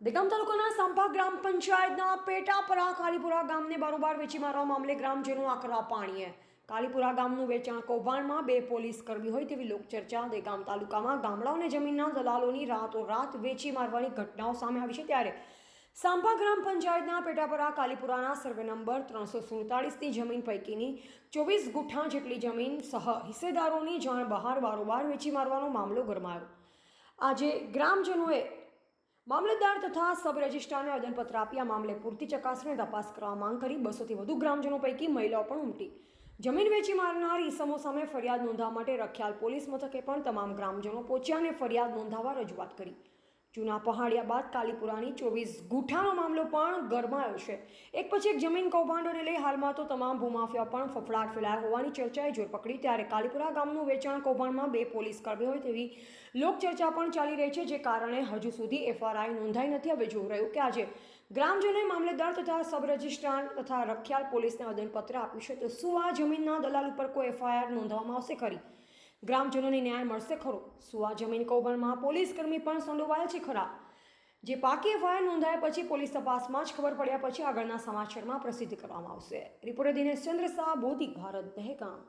દેગામ તાલુકાના સંપા ગ્રામ પંચાયતના પેટાપરા કાલીપુરા ગામને બારોબાર વેચી મારવા મામલે ગ્રામજનો આકરા પાણીએ કાલીપુરા ગામનું વેચાણ કૌભાંડમાં બે પોલીસ કરવી હોય તેવી લોકચર્ચા દેગામ તાલુકામાં ગામડાઓને જમીનના દલાલોની રાતોરાત વેચી મારવાની ઘટનાઓ સામે આવી છે ત્યારે સાંભા ગ્રામ પંચાયતના પેટાપરા કાલીપુરાના સર્વે નંબર ત્રણસો સુડતાળીસની જમીન પૈકીની ચોવીસ ગુઠ્ઠા જેટલી જમીન સહ હિસ્સેદારોની જાણ બહાર બારોબાર વેચી મારવાનો મામલો ગરમાયો. આજે ગ્રામજનોએ મામલતદાર તથા સબ રજિસ્ટ્રારને આવેદનપત્ર આપી આ મામલે પૂરતી ચકાસણી તપાસ કરવા માંગ કરી. બસોથી વધુ ગ્રામજનો પૈકી મહિલાઓ પણ ઉમટી. જમીન વેચી મારનાર ઈસમો સામે ફરિયાદ નોંધવા માટે રખિયાલ પોલીસ મથકે પણ તમામ ગ્રામજનો પહોંચ્યા અને ફરિયાદ નોંધાવવા રજૂઆત કરી. જૂના પહાડિયા બાદ કાલીપુરાની ચોવીસ ગુઠાનો મામલો પણ ગરમાયો છે. એક પછી એક જમીન કૌભાંડોને લઈ હાલમાં તો તમામ ભૂમાફિયા પણ ફફડાટ ફેલાયા હોવાની ચર્ચાએ જોર પકડી. ત્યારે કાલીપુરા ગામનું વેચાણ કૌભાંડમાં બે પોલીસ કર્મી હોય તેવી લોકચર્ચા પણ ચાલી રહી છે, જે કારણે હજુ સુધી એફઆરઆઈ નોંધાઈ નથી. હવે જોવું રહ્યું કે આજે ગ્રામજનોએ મામલેદાર તથા સબ રજિસ્ટ્રાર તથા રખિયાલ પોલીસને આવેદનપત્ર આપ્યું છે. તો શું આ જમીનના દલાલ ઉપર કોઈ એફઆઈઆર નોંધવામાં આવશે ખરી? ગ્રામજનોને ન્યાય મળશે ખરો. શું આ જમીન કૌભાંડમાં પોલીસ કર્મી પણ સંડોવાયેલ છે ખરા. જે પાકી એફઆઈઆર નોંધાયા પછી પોલીસ તપાસમાં જ ખબર પડ્યા પછી આગળના સમાચારમાં પ્રસિદ્ધ કરવામાં આવશે. રિપોર્ટર દિનેશ ચંદ્ર શાહ, બોધી ભારત, દહેગામ.